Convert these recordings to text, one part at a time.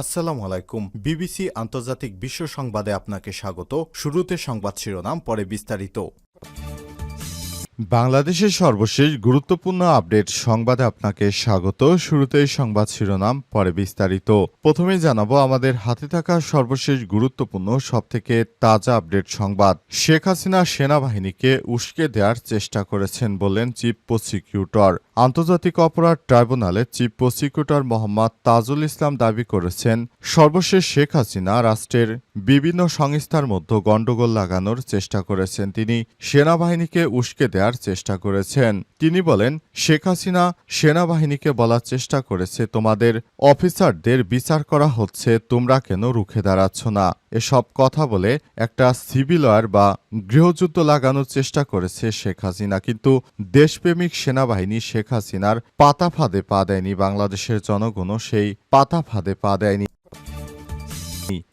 আসসালামু আলাইকুম। বিবিসি আন্তর্জাতিক বিশ্ব সংবাদে আপনাকে স্বাগত। শুরুতে সংবাদ শিরোনাম, পরে বিস্তারিত। বাংলাদেশের সর্বশেষ গুরুত্বপূর্ণ আপডেট সংবাদে আপনাকে স্বাগত। শুরুতেই সংবাদ শিরোনাম, পরে বিস্তারিত। প্রথমে জানাব, আমাদের হাতে থাকা সর্বশেষ গুরুত্বপূর্ণ, সবথেকে তাজা আপডেট সংবাদ। শেখ হাসিনা সেনাবাহিনীকে উস্কে দেওয়ার চেষ্টা করেছেন বললেন চিফ প্রসিকিউটর। আন্তর্জাতিক অপরাধ ট্রাইব্যুনালে চিফ প্রসিকিউটর মোহাম্মদ তাজুল ইসলাম দাবি করেছেন, সর্বশেষ শেখ হাসিনা রাষ্ট্রের বিভিন্ন সংস্থার মধ্যে গণ্ডগোল লাগানোর চেষ্টা করেছেন। তিনি সেনাবাহিনীকে উস্কে দেওয়ার চেষ্টা করেছেন। তিনি বলেন, শেখ হাসিনা সেনাবাহিনীকে বলার চেষ্টা করেছে, তোমাদের অফিসারদের বিচার করা হচ্ছে, তোমরা কেন রুখে দাঁড়াচ্ছ না? এসব কথা বলে একটা সিভিল ওয়ার বা গৃহযুদ্ধ লাগানোর চেষ্টা করেছে শেখ হাসিনা। কিন্তু দেশপ্রেমিক সেনাবাহিনী শেখ হাসিনার পাতা ফাঁদে পা দেয়নি বাংলাদেশের জনগণও, সেই পাতা ফাঁদে পা দেয়নি।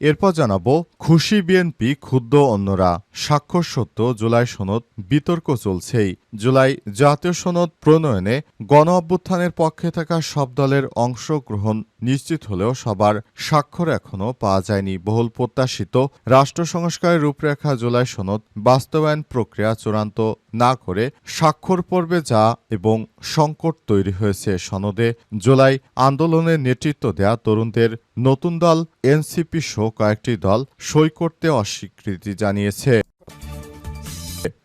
এরপর জানাব, খুশি বিএনপি ক্ষুদ্র অন্যরা। সাক্ষর সত্য, জুলাই সনদ, বিতর্ক চলছেই। জুলাই জাতীয় সনদ প্রণয়নে গণ অভ্যুত্থানের পক্ষে থাকা সব দলের অংশগ্রহণ নিশ্চিত হলেও সবার স্বাক্ষর এখনও পাওয়া যায়নি। বহুল প্রত্যাশিত রাষ্ট্র সংস্কারের রূপরেখা জুলাই সনদ বাস্তবায়ন প্রক্রিয়া চূড়ান্ত না করে স্বাক্ষর পর্বে যা এবং সংকট তৈরি হয়েছে। সনদে জুলাই আন্দোলনের নেতৃত্ব দেয়া তরুণদের নতুন দল এনসিপি সহ কয়েকটি দল সই করতে অস্বীকৃতি জানিয়েছে।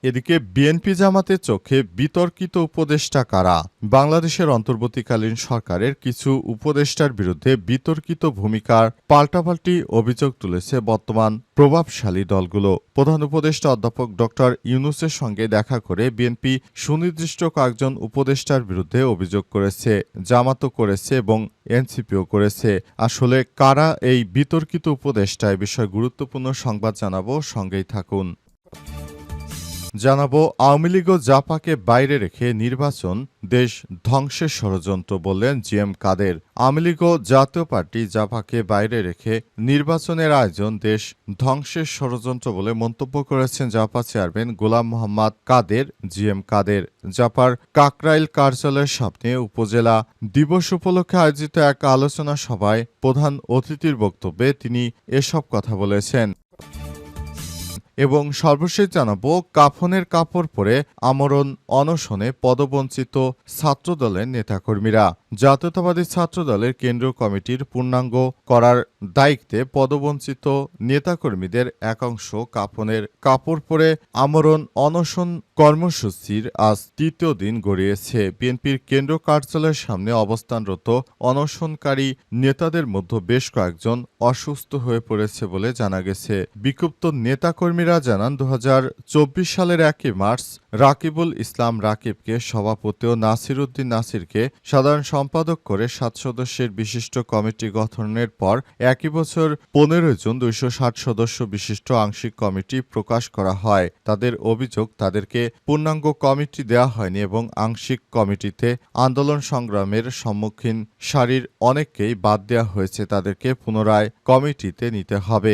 এদিকে বিএনপি জামাতের চোখে বিতর্কিত উপদেষ্টা কারা? বাংলাদেশের অন্তর্বর্তীকালীন সরকারের কিছু উপদেষ্টার বিরুদ্ধে বিতর্কিত ভূমিকার পাল্টাপাল্টি অভিযোগ তুলেছে বর্তমান প্রভাবশালী দলগুলো। প্রধান উপদেষ্টা অধ্যাপক ড ইউনুসের সঙ্গে দেখা করে বিএনপি সুনির্দিষ্ট কয়েকজন উপদেষ্টার বিরুদ্ধে অভিযোগ করেছে, জামাতও করেছে এবং এনসিপিও করেছে। আসলে কারা এই বিতর্কিত উপদেষ্টা? বিষয়ে গুরুত্বপূর্ণ সংবাদ জানাব, সঙ্গেই থাকুন। জানাব, আওয়ামী লীগ ও জাপাকে বাইরে রেখে নির্বাচন দেশ ধ্বংসের ষড়যন্ত্র বললেন জি এম কাদের। আওয়ামী লীগ ও জাতীয় পার্টি জাপাকে বাইরে রেখে নির্বাচনের আয়োজন দেশ ধ্বংসের ষড়যন্ত্র বলে মন্তব্য করেছেন Japa chairman Golam Mohammad Quader G M Quader. জাপার Kakrail কার্যালয়ের সামনে উপজেলা দিবস উপলক্ষে আয়োজিত এক আলোচনা সভায় প্রধান অতিথির বক্তব্যে তিনি এসব কথা বলেছেন। এবং সর্বশেষ জানাব, কাফনের কাপড় পরে আমরণ অনশনে পদবঞ্চিত ছাত্রদলের নেতাকর্মীরা। জাতীয়তাবাদী ছাত্রদলের কেন্দ্রীয় কমিটির পূর্ণাঙ্গ করার দায়িত্বে পদবঞ্চিত নেতাকর্মীদের একাংশ কাফনের কাপড় পরে আমরণ অনশন কর্মসূচির আজ তৃতীয় দিন গড়িয়েছে। বিএনপির কেন্দ্র কার্যালয়ের সামনে অবস্থানরত অনশনকারী নেতাদের মধ্যে বেশ কয়েকজন অসুস্থ হয়ে পড়েছে বলে জানা গেছে। বিক্ষুব্ধ নেতাকর্মীরা জানান দু হাজার চব্বিশ সালের একই মার্চ রাকিবুল ইসলাম রাকিবকে সভাপতি ও নাসির উদ্দিন নাসিরকে সাধারণ সম্পাদক করে সাত সদস্যের বিশিষ্ট কমিটি গঠনের পর একই বছর পনেরো জুন দুইশো ষাট সদস্য বিশিষ্ট আংশিক কমিটি প্রকাশ করা হয়। তাদের অভিযোগ, তাদেরকে পূর্ণাঙ্গ কমিটি দেওয়া হয়নি এবং আংশিক কমিটিতে আন্দোলন সংগ্রামের সম্মুখীন সারির অনেককেই বাদ দেওয়া হয়েছে। তাদেরকে পুনরায় কমিটিতে নিতে হবে।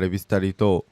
々ビスタリと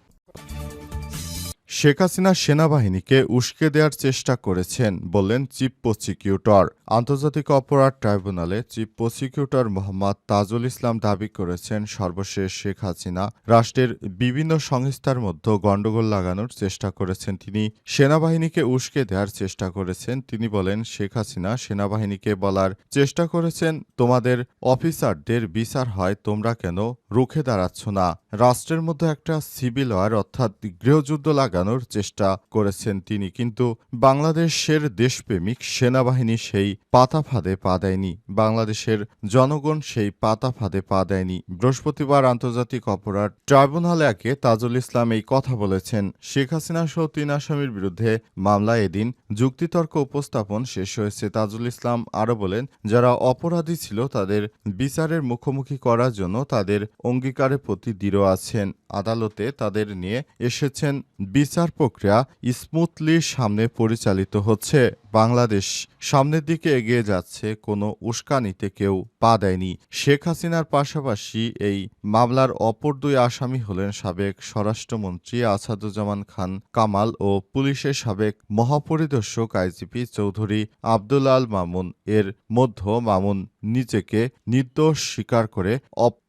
শেখ হাসিনা সেনাবাহিনীকে উস্কে দেওয়ার চেষ্টা করেছেন, বললেন চিফ প্রসিকিউটর। আন্তর্জাতিক অপরাধ ট্রাইব্যুনালে চিফ প্রসিকিউটর মোহাম্মদ তাজুল ইসলাম দাবি করেছেন, সর্বশেষ শেখ হাসিনা রাষ্ট্রের বিভিন্ন সংস্থার মধ্যে গণ্ডগোল লাগানোর চেষ্টা করেছেন। তিনি সেনাবাহিনীকে উস্কে দেওয়ার চেষ্টা করেছেন। তিনি বলেন, শেখ হাসিনা সেনাবাহিনীকে বলার চেষ্টা করেছেন, তোমাদের অফিসারদের বিচার হয়, তোমরা কেন রুখে দাঁড়াচ্ছ না? রাষ্ট্রের মধ্যে একটা সিভিল ওয়ার, অর্থাৎ গৃহযুদ্ধ লাগানো ফেরানোর চেষ্টা করেছেন তিনি। কিন্তু বাংলাদেশের দেশপ্রেমিক সেনাবাহিনী সেই পাতা ফাঁদে পা দেয়নি। বাংলাদেশের জনগণ সেই পাতা ফাঁদে পা দেয়নি। বৃহস্পতিবার আন্তর্জাতিক অপরাধ ট্রাইব্যুনাল একে তাজুল ইসলাম এই কথা বলেছেন। শেখ হাসিনা সহ তিন আসামির বিরুদ্ধে মামলা এদিন যুক্তিতর্ক উপস্থাপন শেষ হয়েছে। তাজুল ইসলাম আরও বলেন, যারা অপরাধী ছিল তাদের বিচারের মুখোমুখি করার জন্য তাদের অঙ্গীকারের প্রতি দৃঢ় আছেন। আদালতে তাদের নিয়ে এসেছেন বিচার প্রক্রিয়া স্মুথলি সামনে পরিচালিত হচ্ছে। বাংলাদেশ সামনের দিকে এগিয়ে যাচ্ছে, কোনো উস্কানিতে কেউ পা দেয়নি। শেখ হাসিনার পাশাপাশি এই মামলার অপর দুই আসামি হলেন সাবেক স্বরাষ্ট্রমন্ত্রী আসাদুজ্জামান খান কামাল ও পুলিশের সাবেক মহাপরিদর্শক আইজিপি চৌধুরী আব্দুল আল মামুন। এর মধ্য মামুন নিজেকে নির্দোষ স্বীকার করে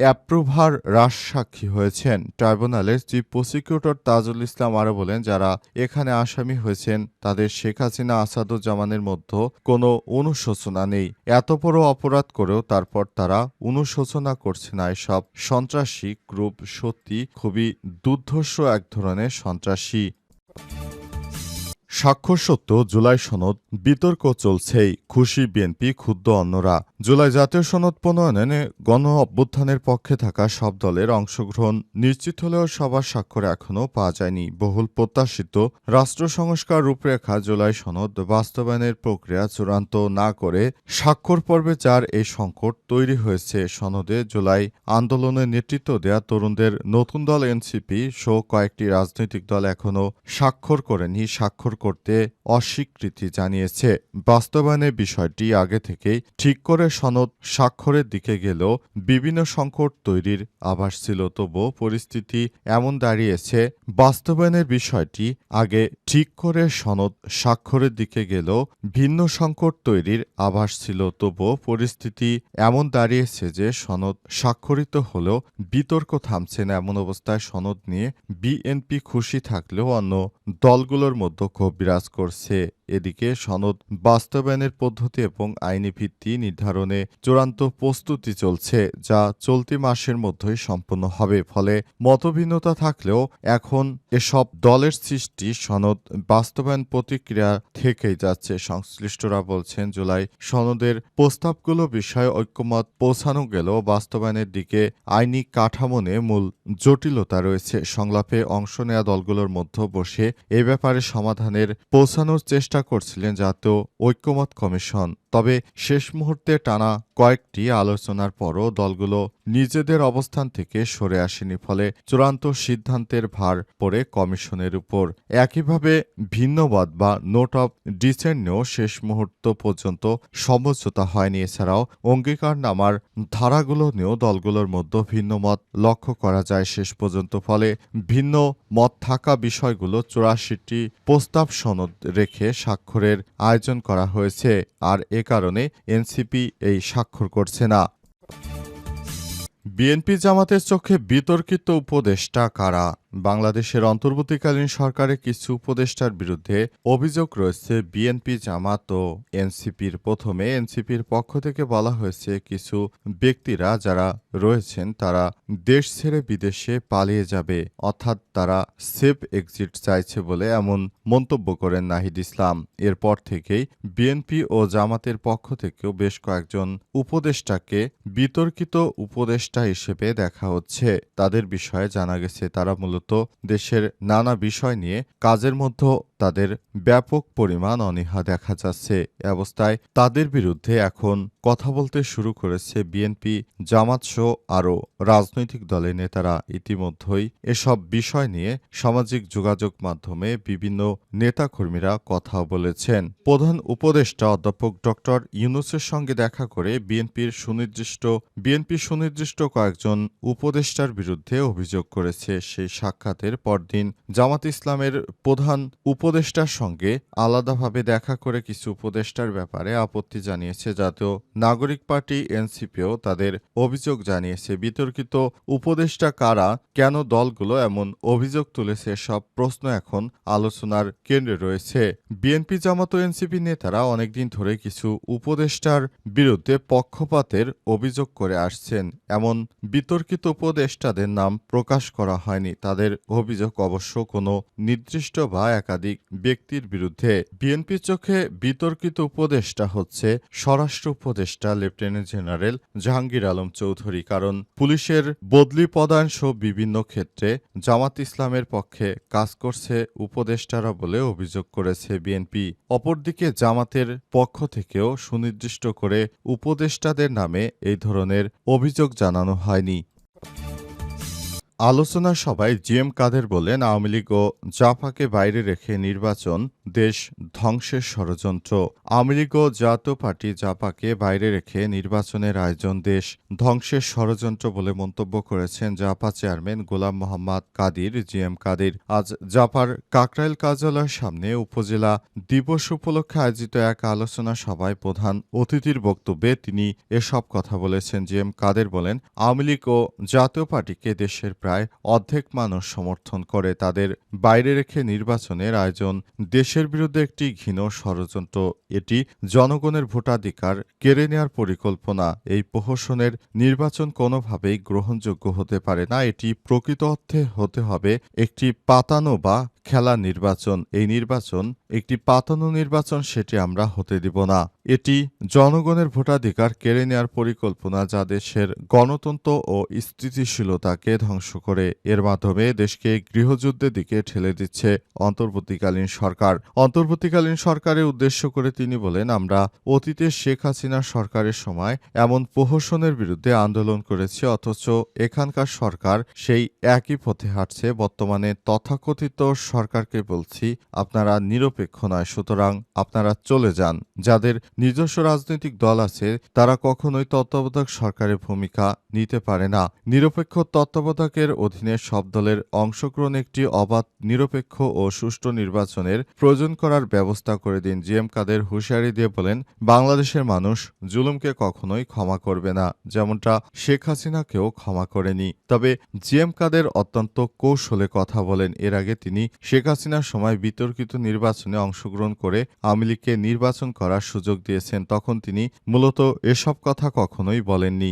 অ্যাপ্রুভার রাজসাক্ষী হয়েছেন। ট্রাইব্যুনালের চিফ প্রসিকিউটর তাজুল ইসলাম আরও বলেন, যারা এখানে আসামি হয়েছেন, তাদের শেখ হাসিনা আসাদুজ্জামানের মধ্যে কোনো অনুশোচনা নেই। এত বড় অপরাধ করেও তারপর তারা অনুশোচনা করছে না এসব। সন্ত্রাসী গ্রুপ সত্যি খুবই দুর্ধর্ষ এক ধরনের সন্ত্রাসী। স্বাক্ষর সত্য, জুলাই সনদ, বিতর্ক চলছেই, খুশি বিএনপি, ক্ষুব্ধ অন্যরা। জুলাই জাতীয় সনদ প্রণয়নে গণ অভ্যুত্থানের পক্ষে থাকা সব দলের অংশগ্রহণ নিশ্চিত হলেও সবার স্বাক্ষর এখনও পাওয়া যায়নি। বহুল প্রত্যাশিত রাষ্ট্র সংস্কার রূপরেখা জুলাই সনদ বাস্তবায়নের প্রক্রিয়া চূড়ান্ত না করে স্বাক্ষর পর্বে যার এই সংকট তৈরি হয়েছে, সনদে জুলাই আন্দোলনের নেতৃত্ব দেয়া তরুণদের নতুন দল এনসিপি সহ কয়েকটি রাজনৈতিক দল এখনও স্বাক্ষর করেনি। স্বাক্ষর করতে অস্বীকৃতি জানিয়েছে। বাস্তবায়নের বিষয়টি আগে থেকেই ঠিক করে সনদ স্বাক্ষরের দিকে গেলেও বিভিন্ন সংকট তৈরির আভাস ছিল, তবুও পরিস্থিতি এমন দাঁড়িয়েছে, বাস্তবায়নের বিষয়টি আগে ঠিক করে সনদ স্বাক্ষরের দিকে গেলেও ভিন্ন সংকট তৈরির আভাস ছিল, তবুও পরিস্থিতি এমন দাঁড়িয়েছে যে সনদ স্বাক্ষরিত হলেও বিতর্ক থামছে না। এমন অবস্থায় সনদ নিয়ে বিএনপি খুশি থাকলেও অন্য দলগুলোর মধ্যে ক্ষোভ বিরাজ করছে এদিকে সনদ বাস্তবায়নের পদ্ধতি এবং আইনি ভিত্তি নির্ধারণে চূড়ান্ত প্রস্তুতি চলছে, যা চলতি মাসের মধ্যেই সম্পন্ন হবে। ফলে মতভিন্নতা থাকলেও এখন এসব দলের সৃষ্টি সনদ বাস্তবায়ন প্রতিক্রিয়া থেকেই যাচ্ছে। সংশ্লিষ্টরা বলছেন, জুলাই সনদের প্রস্তাবগুলো বিষয়ে ঐক্যমত পৌঁছানো গেলেও বাস্তবায়নের দিকে আইনি কাঠামো নিয়ে মূল জটিলতা রয়েছে। সংলাপে অংশ নেওয়া দলগুলোর মধ্যে বসে এ ব্যাপারে সমাধানের পৌঁছানোর চেষ্টা চেষ্টা করছিলেন জাতীয় ঐক্যমত কমিশন। তবে শেষ মুহূর্তে টানা কয়েকটি আলোচনার পরও দলগুলো নিজেদের অবস্থান থেকে সরে আসেনি, ফলে চূড়ান্ত সিদ্ধান্তের ভার পড়ে কমিশনের উপর। একইভাবে ভিন্নবাদ বা নোট অব ডিসেন্ট শেষ মুহূর্ত পর্যন্ত সমঝোতা হয়নি। এছাড়াও অঙ্গীকার নামার ধারাগুলো নিয়েও দলগুলোর মধ্যে ভিন্ন মত লক্ষ্য করা যায় শেষ পর্যন্ত, ফলে ভিন্ন মত থাকা বিষয়গুলো চুরাশিটি প্রস্তাব সনদ রেখে স্বাক্ষরের আয়োজন করা হয়েছে। আর এ কারণে এনসিপি এই স্বাক্ষর করছে না। বিএনপি জামাতের চোখে বিতর্কিত উপদেষ্টা কারা? বাংলাদেশের অন্তর্বর্তীকালীন সরকারের কিছু উপদেষ্টার বিরুদ্ধে অভিযোগ রয়েছে বিএনপি জামাত ও এনসিপির। প্রথমে এনসিপির পক্ষ থেকে বলা হয়েছে, কিছু ব্যক্তিরা যারা রয়েছেন তারা দেশ ছেড়ে বিদেশে পালিয়ে যাবে, অর্থাৎ তারা সেফ এক্সিট চাইছে বলে এমন মন্তব্য করেন নাহিদ ইসলাম। এরপর থেকেই বিএনপি ও জামাতের পক্ষ থেকেও বেশ কয়েকজন উপদেষ্টাকে বিতর্কিত উপদেষ্টা হিসেবে দেখা হচ্ছে। তাদের বিষয়ে জানা গেছে, তারা মূলত দেশের নানা বিষয় নিয়ে কাজের মধ্যে তাদের ব্যাপক পরিমাণ অনীহা দেখা যাচ্ছে। অবস্থায় তাদের বিরুদ্ধে এখন কথা বলতে শুরু করেছে বিএনপি, জামাত আরও রাজনৈতিক দলের নেতারা। ইতিমধ্যেই এসব বিষয় নিয়ে সামাজিক যোগাযোগ মাধ্যমে বিভিন্ন নেতাকর্মীরা কথা বলেছেন। প্রধান উপদেষ্টা অধ্যাপক ডক্টর ইউনুসের সঙ্গে দেখা করে বিএনপির সুনির্দিষ্ট, বিএনপি সুনির্দিষ্ট কয়েকজন উপদেষ্টার বিরুদ্ধে অভিযোগ করেছে। সেই সাক্ষাতের পরদিন জামাত ইসলামের প্রধান উপদেষ্টার সঙ্গে আলাদাভাবে দেখা করে কিছু উপদেষ্টার ব্যাপারে আপত্তি জানিয়েছে জাতীয় নাগরিক পার্টি, এনসিপিও তাদের অভিযোগ জানিয়েছে। বিতর্কিত উপদেষ্টা কারা, কেন দলগুলো এমন অভিযোগ তুলেছে, সব প্রশ্ন এখন আলোচনার কেন্দ্রে রয়েছে। বিএনপি জামাত ও এনসিপি নেতারা অনেকদিন ধরে কিছু উপদেষ্টার বিরুদ্ধে পক্ষপাতের অভিযোগ করে আসছেন। এমন বিতর্কিত উপদেষ্টাদের নাম প্রকাশ করা হয়নি। তাদের তাদের অভিযোগ অবশ্য কোনো নির্দিষ্ট বা একাধিক ব্যক্তির বিরুদ্ধে। বিএনপির চোখে বিতর্কিত উপদেষ্টা হচ্ছে স্বরাষ্ট্র উপদেষ্টা লেফটেন্যান্ট জেনারেল জাহাঙ্গীর আলম চৌধুরী। কারণ পুলিশের বদলি পদায়ন সহ বিভিন্ন ক্ষেত্রে জামাত ইসলামের পক্ষে কাজ করছে উপদেষ্টারা বলে অভিযোগ করেছে বিএনপি। অপরদিকে জামাতের পক্ষ থেকেও সুনির্দিষ্ট করে উপদেষ্টাদের নামে এই ধরনের অভিযোগ জানানো হয়নি। আলোচনা সভায় জি এম কাদের বলেন, আওয়ামী লীগ ও জাপাকে বাইরে রেখে নির্বাচন দেশ ধ্বংসের ষড়যন্ত্র। আওয়ামী লীগ ও জাতীয় পার্টি জাপাকে বাইরে রেখে নির্বাচনের আয়োজন দেশ ধ্বংসের ষড়যন্ত্র বলে মন্তব্য করেছেন Japa chairman Golam Mohammad Kadir G M Kadir. আজ জাপার কাকরাইল কার্যালয়ের সামনে উপজেলা দিবস উপলক্ষে আয়োজিত এক আলোচনা সভায় প্রধান অতিথির বক্তব্যে তিনি এসব কথা বলেছেন। জি এম কাদের বলেন, আওয়ামী লীগ ও জাতীয় পার্টিকে দেশের প্রায় অর্ধেক মানুষ সমর্থন করে তাদের বাইরে রেখে নির্বাচনের আয়োজন। দেশের বিরুদ্ধে একটি ঘৃণ ষড়যন্ত্র, এটি জনগণের ভোটাধিকার কেড়ে নেওয়ার পরিকল্পনা। এই প্রহসনের নির্বাচন কোনোভাবেই গ্রহণযোগ্য হতে পারে না, এটি প্রকৃত অর্থে হতে হবে একটি পাতানো বা খেলা নির্বাচন, এই নির্বাচন একটি পাতানো নির্বাচন, সেটি আমরা হতে দিব না। এটি জনগণের ভোটাধিকার কেড়ে নেওয়ার পরিকল্পনা যা দেশের গণতন্ত্র ও স্থিতিশীলতাকে ধ্বংস করে। এর মাধ্যমে দেশকে গৃহযুদ্ধের দিকে ঠেলে দিচ্ছে অন্তর্বর্তীকালীন সরকার। অন্তর্বর্তীকালীন সরকারের উদ্দেশ্য করে তিনি বলেন, আমরা অতীতে শেখ হাসিনার সরকারের সময় এমন প্রহসনের বিরুদ্ধে আন্দোলন করেছি, অথচ এখানকার সরকার সেই একই পথে হাঁটছে। বর্তমানে তথাকথিত সরকারকে বলছি, আপনারা নিরপেক্ষ নয়, সুতরাং আপনারা চলে যান। যাদের নিজস্ব রাজনৈতিক দল আছে, তারা কখনোই তত্ত্বাবধায়ক সরকারের ভূমিকা নিতে পারে না। নিরপেক্ষ তত্ত্বাবধায়কের অধীনে সব দলের অংশগ্রহণ একটি অবাধ, নিরপেক্ষ ও সুষ্ঠু নির্বাচনের প্রয়োজন করার ব্যবস্থা করে দিন জিএম কাদের হুঁশিয়ারি দিয়ে বলেন, বাংলাদেশের মানুষ জুলুমকে কখনোই ক্ষমা করবে না, যেমনটা শেখ হাসিনাকেও ক্ষমা করেনি। তবে জিএম কাদের অত্যন্ত কৌশলে কথা বলেন, এর আগে তিনি শেখ হাসিনার সময় বিতর্কিত নির্বাচনে অংশগ্রহণ করে আওয়ামী লীগকে নির্বাচন করার সুযোগ দিয়েছেন, তখন তিনি মূলত এসব কথা কখনোই বলেননি।